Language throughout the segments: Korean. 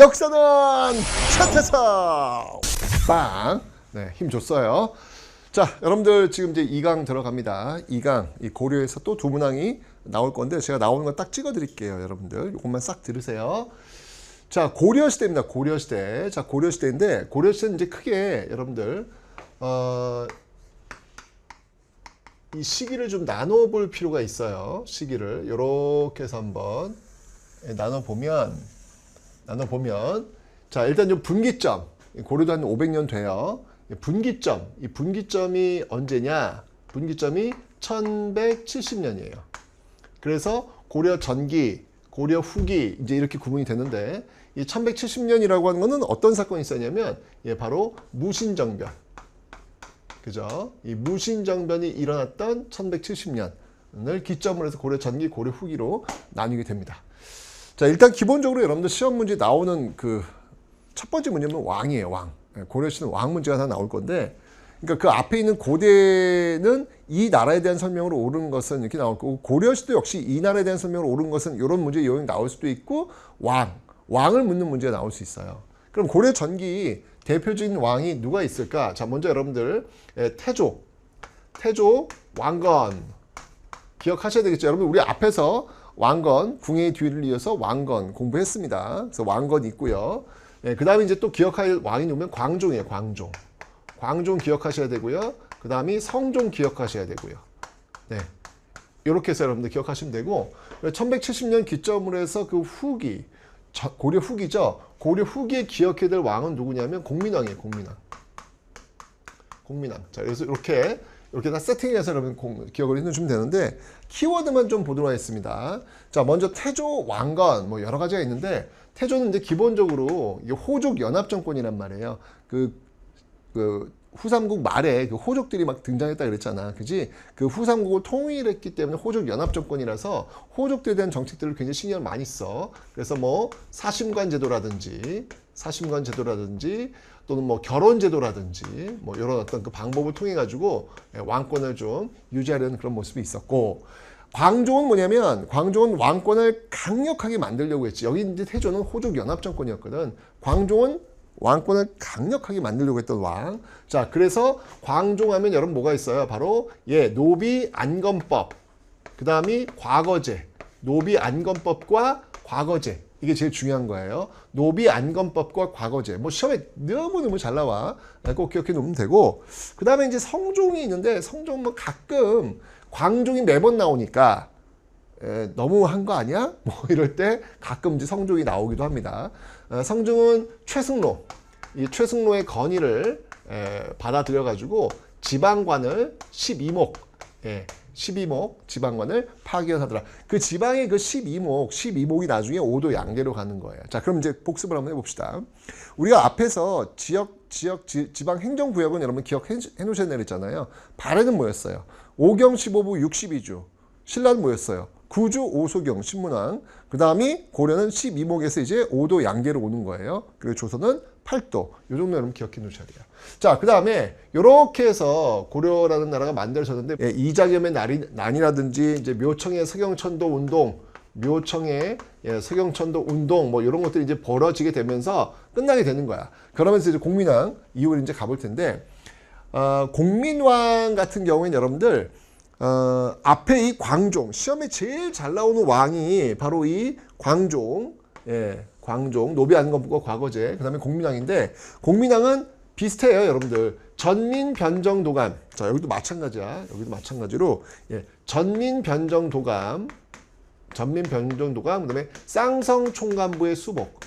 역사는 최태성 빵. 네, 힘 줬어요. 자, 여러분들 지금 이제 2강 들어갑니다. 2강 이 고려에서 또 두 문항이 나올 건데 제가 나오는 건 딱 찍어 드릴게요, 여러분들. 이것만 싹 들으세요. 자, 고려 시대입니다. 고려 시대. 자, 고려 시대인데 고려 시대는 이제 크게 여러분들 어, 이 시기를 좀 나눠 볼 필요가 있어요. 시기를 이렇게 해서 한번 나눠 보면 나눠 보면 자 일단 좀 분기점 고려도 한 500년 돼요. 분기점 이 분기점이 언제냐? 분기점이 1170년이에요. 그래서 고려 전기, 고려 후기 이제 이렇게 구분이 되는데 이 1170년이라고 하는 거는 어떤 사건이 있었냐면 예 바로 무신정변. 그죠? 이 무신정변이 일어났던 1170년을 기점으로 해서 고려 전기, 고려 후기로 나뉘게 됩니다. 자, 일단 기본적으로 여러분들 시험 문제 나오는 그 첫 번째 문제는 왕이에요, 왕. 예, 고려시는 왕 문제가 하나 나올 건데, 그러니까 그 앞에 있는 고대는 이 나라에 대한 설명으로 옳은 것은 이렇게 나올 거고, 고려시도 역시 이 나라에 대한 설명으로 옳은 것은 이런 문제 요인 나올 수도 있고, 왕, 왕을 묻는 문제가 나올 수 있어요. 그럼 고려 전기 대표적인 왕이 누가 있을까? 자, 먼저 여러분들 예, 태조, 태조 왕건 기억하셔야 되겠죠. 여러분 우리 앞에서 왕건 궁의 뒤를 이어서 왕건 공부했습니다. 그래서 왕건 있고요. 예, 그 다음에 이제 또 기억할 왕이 누구면 광종이에요. 광종. 광종 기억하셔야 되고요. 그 다음이 성종 기억하셔야 되고요. 네. 이렇게 해서 여러분들 기억하시면 되고 1170년 기점으로 해서 그 후기 저- 고려 후기죠. 고려 후기에 기억해야 될 왕은 누구냐면 공민왕이에요. 공민왕. 공민왕. 자, 그래서 이렇게 이렇게 다 세팅해서 여러분 공- 기억을 해주시면 되는데 키워드만 좀 보도록 하겠습니다. 자, 먼저 태조 왕건 뭐 여러 가지가 있는데 태조는 이제 기본적으로 호족 연합 정권이란 말이에요. 그, 그 후삼국 말에 그 호족들이 막 등장했다 그랬잖아. 그지? 그 후삼국을 통일했기 때문에 호족 연합 정권이라서 호족들에 대한 정책들을 굉장히 신경을 많이 써. 그래서 뭐 사심관 제도라든지 사심관 제도라든지 또는 뭐 결혼 제도라든지 뭐 이런 어떤 그 방법을 통해 가지고 왕권을 좀 유지하려는 그런 모습이 있었고 광종은 뭐냐면 광종은 왕권을 강력하게 만들려고 했지. 여기 이제 태조는 호족 연합 정권이었거든. 광종은 왕권을 강력하게 만들려고 했던 왕. 자, 그래서 광종하면 여러분 뭐가 있어요? 바로 예, 노비 안건법. 그다음이 과거제. 노비 안건법과 과거제. 이게 제일 중요한 거예요. 노비 안건법과 과거제. 뭐 시험에 너무너무 잘 나와. 꼭 기억해 놓으면 되고. 그 다음에 이제 성종이 있는데 성종 뭐 가끔 광종이 매번 나오니까 에, 너무 한 거 아니야? 뭐 이럴 때 가끔 이제 성종이 나오기도 합니다. 어, 성종은 최승로, 이 최승로의 건의를 에, 받아들여 가지고 지방관을 12목, 예, 12목 지방관을 파견하더라. 그 지방의 그 12목, 12목이 나중에 5도 양계로 가는 거예요. 자, 그럼 이제 복습을 한번 해봅시다. 우리가 앞에서 지역, 지역, 지, 지방 행정구역은 여러분 기억해 놓으셔야 되잖아요. 발해는 뭐였어요? 5경 15부 62주. 신라는 뭐였어요? 구주 오소경 신문왕. 그 다음이 고려는 12목에서 이제 5도 양계로 오는 거예요. 그리고 조선은 8도. 요 정도 여러분 기억해 놓으셔야 돼요. 자, 그 다음에 요렇게 해서 고려라는 나라가 만들어졌는데 예, 이자겸의 난이, 난이라든지 이제 묘청의 서경천도 운동 묘청의 예, 서경천도 운동 뭐 이런 것들이 이제 벌어지게 되면서 끝나게 되는 거야. 그러면서 이제 공민왕 이후로 이제 가볼 텐데 어, 공민왕 같은 경우에는 여러분들 어, 앞에 이 광종 시험에 제일 잘 나오는 왕이 바로 이 광종 예, 광종 노비 안건부과 과거제 그 다음에 공민왕인데 공민왕은 비슷해요 여러분들 전민 변정 도감 자 여기도 마찬가지야 여기도 마찬가지로 예, 전민 변정 도감 전민 변정 도감 그 다음에 쌍성 총감부의 수복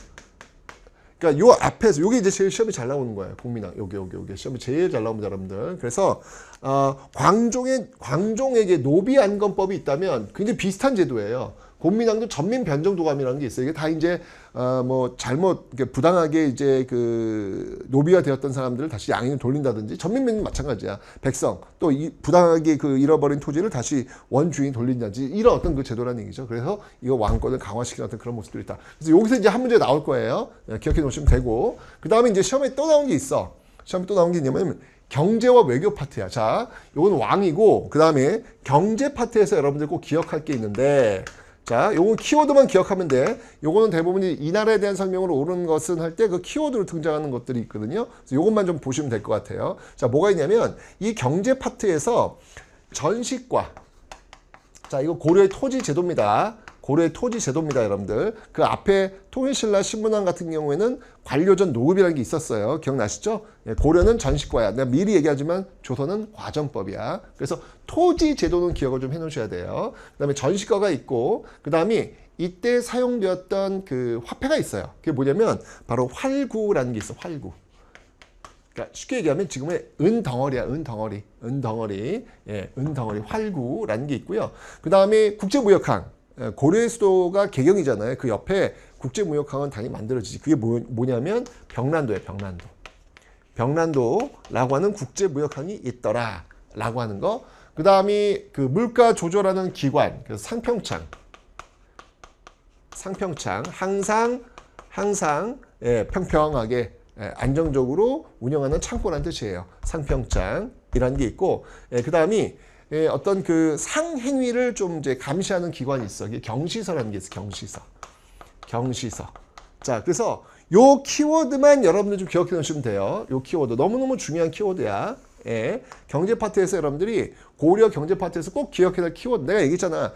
그러니까 요 앞에서 요게 이제 제일 시험이 잘 나오는 거예요. 국민학 요게 요게 요게 시험이 제일 잘 나옵니다, 여러분들. 그래서 어, 광종의 광종에게 노비 안건법이 있다면 굉장히 비슷한 제도예요. 공민왕도 전민 변정 도감이라는 게 있어요. 이게 다 이제 어, 뭐 잘못 부당하게 이제 그 노비가 되었던 사람들을 다시 양인을 돌린다든지 전민변도 마찬가지야. 백성 또 이 부당하게 그 잃어버린 토지를 다시 원주인이 돌린다든지 이런 어떤 그 제도라는 얘기죠. 그래서 이거 왕권을 강화시키는 어떤 그런 모습들이 있다. 그래서 여기서 이제 한 문제 나올 거예요. 예, 기억해 놓으시면 되고 그 다음에 이제 시험에 또 나온 게 있어. 시험에 또 나온 게 있냐면 경제와 외교 파트야. 자, 이건 왕이고 그 다음에 경제 파트에서 여러분들 꼭 기억할 게 있는데 자, 요건 키워드만 기억하면 돼. 요거는 대부분 이 나라에 대한 설명으로 오는 것은 할 때 그 키워드로 등장하는 것들이 있거든요. 그래서 요것만 좀 보시면 될 것 같아요. 자, 뭐가 있냐면 이 경제 파트에서 전식과 자, 이거 고려의 토지 제도입니다. 고려의 토지 제도입니다, 여러분들. 그 앞에 통일신라 신문왕 같은 경우에는 관료전 노급이라는 게 있었어요. 기억나시죠? 예, 고려는 전식과야. 내가 미리 얘기하지만 조선은 과정법이야. 그래서 토지 제도는 기억을 좀 해놓으셔야 돼요. 그 다음에 전식과가 있고, 그 다음에 이때 사용되었던 그 화폐가 있어요. 그게 뭐냐면 바로 활구라는 게 있어. 활구. 그러니까 쉽게 얘기하면 지금의 은 덩어리야, 은 덩어리, 은 덩어리, 예, 은 덩어리, 활구라는 게 있고요. 그 다음에 국제무역항, 예, 고려의 수도가 개경이잖아요. 그 옆에 국제무역항은 당연히 만들어지지. 그게 뭐, 뭐냐면 병란도예요, 병란도. 병란도라고 하는 국제무역항이 있더라 라고 하는 거. 그 다음이 그 물가 조절하는 기관, 그래서 상평창, 상평창 항상 항상 예, 평평하게 예, 안정적으로 운영하는 창고라는 뜻이에요. 상평장이라는 게 있고, 예, 그 다음이 예, 어떤 그 상행위를 좀 이제 감시하는 기관이 있어. 경시서라는 게 있어. 경시서. 경시서. 자, 그래서 요 키워드만 여러분들 좀 기억해 놓으시면 돼요. 요 키워드. 너무너무 중요한 키워드야. 예. 경제 파트에서 여러분들이 고려 경제 파트에서 꼭 기억해야 될 키워드. 내가 얘기했잖아.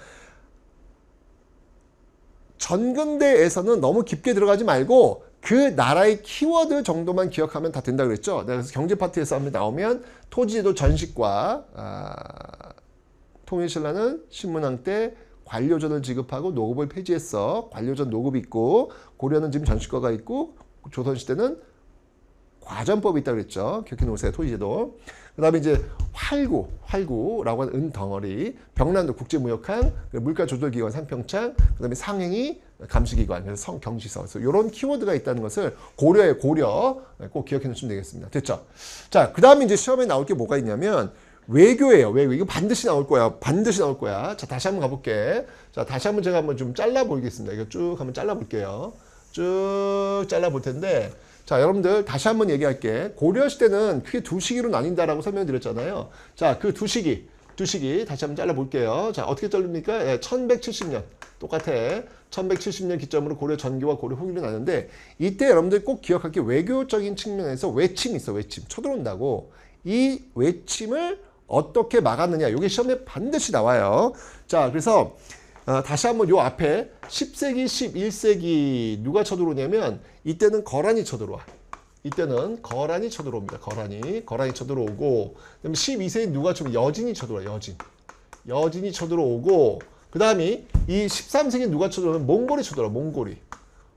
전근대에서는 너무 깊게 들어가지 말고 그 나라의 키워드 정도만 기억하면 다 된다 그랬죠. 네, 그래서 경제 파트에서 한번 나오면 토지도 전식과 아, 통일신라는 신문왕 때 관료전을 지급하고 노급을 폐지했어. 관료전 노급이 있고 고려는 지금 전식과가 있고 조선시대는 과전법이 있다 그랬죠. 기억해 놓으세요. 토지제도. 그 다음에 이제 활구, 활구라고 하는 은덩어리, 병란도 국제무역항, 물가조절기관 상평창, 그 다음에 상행위 감시기관, 그래서 성경시서. 그래서 이런 키워드가 있다는 것을 고려의 고려 꼭 기억해 놓으시면 되겠습니다. 됐죠? 자, 그 다음에 이제 시험에 나올 게 뭐가 있냐면 외교예요. 외교. 이거 반드시 나올 거야. 반드시 나올 거야. 자, 다시 한번 가볼게. 자, 다시 한번 제가 한번 좀 잘라 보겠습니다. 이거 쭉 한번 잘라 볼게요. 쭉 잘라 볼 텐데, 자, 여러분들 다시 한번 얘기할게. 고려 시대는 크게 두 시기로 나뉜다라고 설명드렸잖아요. 자, 그 두 시기, 두 시기 다시 한번 잘라 볼게요. 자, 어떻게 잘립니까? 예, 1170년 똑같아. 1170년 기점으로 고려 전기와 고려 후기로 나는데 이때 여러분들 꼭 기억할 게 외교적인 측면에서 외침이 있어. 외침. 쳐들어온다고. 이 외침을 어떻게 막았느냐. 이게 시험에 반드시 나와요. 자, 그래서 어, 다시 한번 요 앞에 10세기, 11세기 누가 쳐들어오냐면 이때는 거란이 쳐들어와. 이때는 거란이 쳐들어옵니다. 거란이. 거란이 쳐들어오고 그다음에 12세기 누가 좀 여진이 쳐들어와. 여진. 여진이 쳐들어오고 그 다음이 이 13세기 누가 쳐들어오면 몽골이 쳐들어와. 몽골이.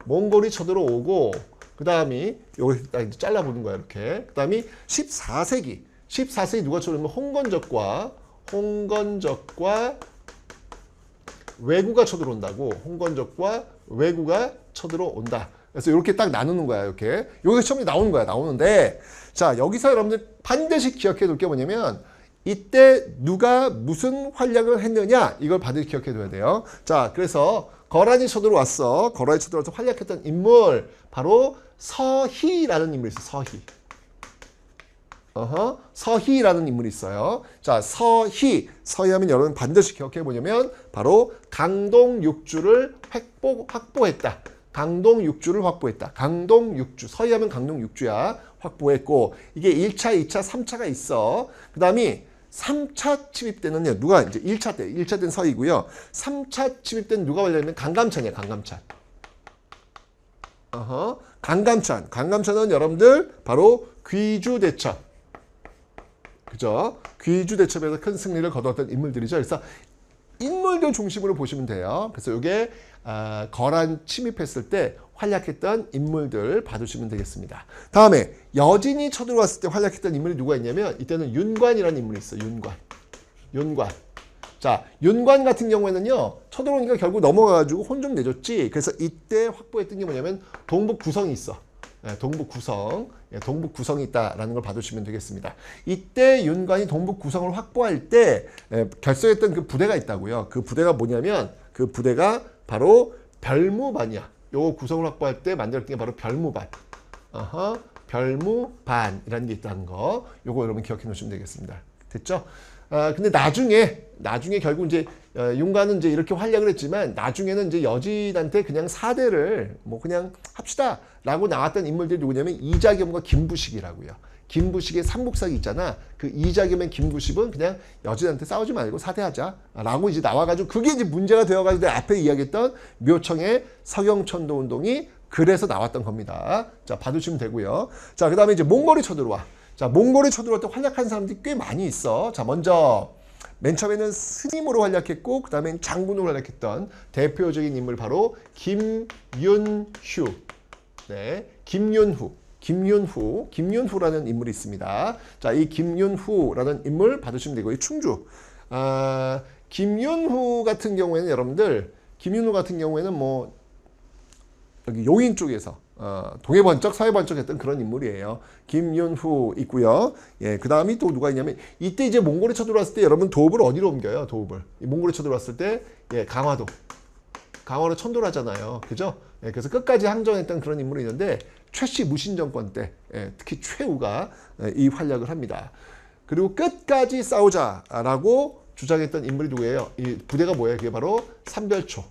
몽골이 쳐들어오고 그 다음이 여기 딱 잘라보는 거야. 이렇게. 그 다음이 14세기. 14세기 누가 쳐들어오면 홍건적과 홍건적과 외구가 쳐들어온다고 홍건적과 외구가 쳐들어온다. 그래서 이렇게 딱 나누는 거야. 이렇게 여기서 처음에 나오는 거야. 나오는데 자 여기서 여러분들 반드시 기억해 둘 게 뭐냐면 이때 누가 무슨 활약을 했느냐 이걸 반드시 기억해 둬야 돼요. 자 그래서 거란이 쳐들어왔어. 거란이 쳐들어와서 활약했던 인물 바로 서희라는 인물이 있어. 서희. 어허, 서희라는 인물이 있어요. 자, 서희. 서희하면 여러분 반드시 기억해 보냐면 바로 강동 육주를 확보, 확보했다. 강동 육주를 확보했다. 강동 육주. 서희하면 강동 육주야. 확보했고 이게 1차, 2차, 3차가 있어. 그 다음이 3차 침입 때는요. 누가 이제 1차 때, 1차 때는 서희고요. 3차 침입 때는 누가 관련된 강감찬이야, 강감찬. 어허. 강감찬. 강감찬은 여러분들 바로 귀주 대첩. 그죠? 귀주 대첩에서 큰 승리를 거두었던 인물들이죠. 그래서 인물들 중심으로 보시면 돼요. 그래서 이게 아, 거란 침입했을 때 활약했던 인물들 봐두시면 되겠습니다. 다음에 여진이 쳐들어왔을 때 활약했던 인물이 누가 있냐면 이때는 윤관이라는 인물이 있어요. 윤관. 윤관. 자, 윤관 같은 경우에는요, 쳐들어오니까 결국 넘어가가지고 혼 좀 내줬지. 그래서 이때 확보했던 게 뭐냐면 동북 구성이 있어. 예, 동북 구성, 예, 동북 구성이 있다라는 걸 봐두시면 되겠습니다. 이때 윤관이 동북 구성을 확보할 때 예, 결성했던 그 부대가 있다고요. 그 부대가 뭐냐면 그 부대가 바로 별무반이야. 요 구성을 확보할 때 만들었던 게 바로 별무반. 어허, 별무반이라는 게 있다는 거. 요거 여러분 기억해 놓으시면 되겠습니다. 됐죠? 아, 근데 나중에 나중에 결국 이제 어, 윤가는 이제 이렇게 활약을 했지만 나중에는 이제 여진한테 그냥 사대를 뭐 그냥 합시다 라고 나왔던 인물들이 누구냐면 이자겸과 김부식이라고요. 김부식의 삼국사기 있잖아. 그 이자겸의 김부식은 그냥 여진한테 싸우지 말고 사대하자라고 이제 나와가지고 그게 이제 문제가 되어가지고 앞에 이야기했던 묘청의 서경천도 운동이 그래서 나왔던 겁니다. 자 봐두시면 되고요. 자 그다음에 이제 몽골이 쳐들어와. 자 몽골이 쳐들어올 때 활약한 사람들이 꽤 많이 있어. 자 먼저 맨 처음에는 스님으로 활약했고 그 다음엔 장군으로 활약했던 대표적인 인물 바로 김윤휴. 네, 김윤후. 김윤후, 김윤후라는 인물이 있습니다. 자, 이 김윤후라는 인물 받으시면 되고, 이 충주. 아, 김윤후 같은 경우에는 여러분들, 김윤후 같은 경우에는 뭐, 여기 용인 쪽에서 어, 동해 번쩍 서해 번쩍 했던 그런 인물이에요. 김윤후 있고요. 예, 그 다음이 또 누가 있냐면 이때 이제 몽골에 쳐들어왔을 때 여러분 도읍을 어디로 옮겨요? 도읍을 이 몽골에 쳐들어왔을 때 예, 강화도 강화로 천도하잖아요. 그죠? 예, 그래서 끝까지 항전했던 그런 인물이 있는데 최씨 무신 정권 때 예, 특히 최우가 예, 이 활약을 합니다. 그리고 끝까지 싸우자라고 주장했던 인물이 누구예요? 이 부대가 뭐예요? 그게 바로 삼별초.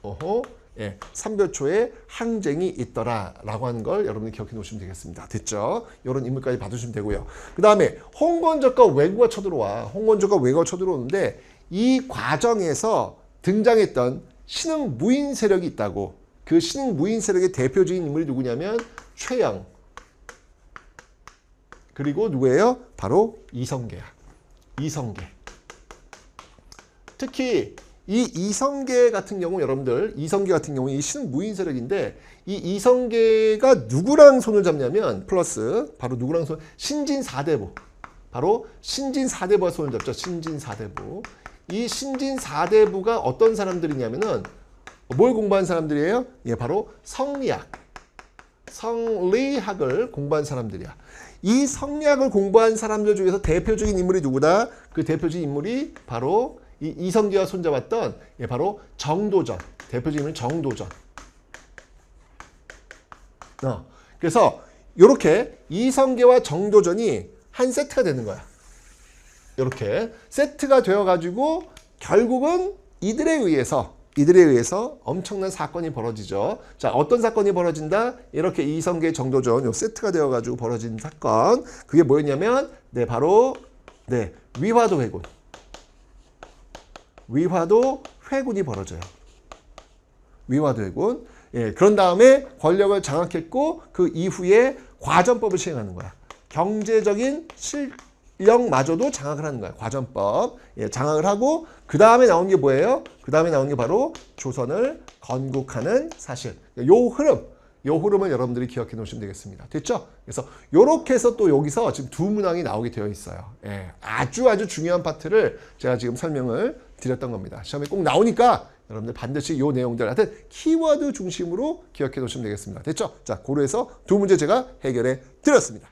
어허. 예, 삼별초에 항쟁이 있더라라고 하는 걸 여러분이 기억해 놓으시면 되겠습니다. 됐죠? 이런 인물까지 봐주시면 되고요. 그 다음에 홍건적과 왜구가 쳐들어와. 홍건적과 왜구가 쳐들어오는데 이 과정에서 등장했던 신흥 무인 세력이 있다고. 그 신흥 무인 세력의 대표적인 인물이 누구냐면 최영. 그리고 누구예요? 바로 이성계야. 이성계. 특히 이 이성계 같은 경우 여러분들 이성계 같은 경우 이 신무인 세력인데 이 이성계가 누구랑 손을 잡냐면 플러스 바로 누구랑 손 신진 사대부 바로 신진 사대부와 손을 잡죠 신진 사대부 이 신진 사대부가 어떤 사람들이냐면은 뭘 공부한 사람들이에요? 예 바로 성리학 성리학을 공부한 사람들이야. 이 성리학을 공부한 사람들 중에서 대표적인 인물이 누구다? 그 대표적인 인물이 바로 이 이성계와 손잡았던 예, 바로 정도전. 대표적인 인물은 정도전. 어, 그래서 이렇게 이성계와 정도전이 한 세트가 되는 거야. 이렇게 세트가 되어가지고 결국은 이들에 의해서 이들에 의해서 엄청난 사건이 벌어지죠. 자, 어떤 사건이 벌어진다? 이렇게 이성계 정도전 요 세트가 되어가지고 벌어진 사건. 그게 뭐였냐면, 네, 바로 네 위화도 회군. 위화도 회군이 벌어져요. 위화도 회군. 예, 그런 다음에 권력을 장악했고 그 이후에 과전법을 시행하는 거야. 경제적인 실 력마저도 장악을 하는 거야. 과전법. 예, 장악을 하고 그 다음에 나온 게 뭐예요? 그 다음에 나온 게 바로 조선을 건국하는 사실. 요 흐름. 요 흐름을 여러분들이 기억해 놓으시면 되겠습니다. 됐죠? 그래서 요렇게 해서 또 여기서 지금 두 문항이 나오게 되어 있어요. 예, 아주 아주 중요한 파트를 제가 지금 설명을 드렸던 겁니다. 시험에 꼭 나오니까 여러분들 반드시 요 내용들 하여튼 키워드 중심으로 기억해 놓으시면 되겠습니다. 됐죠? 자, 고로해서 두 문제 제가 해결해 드렸습니다.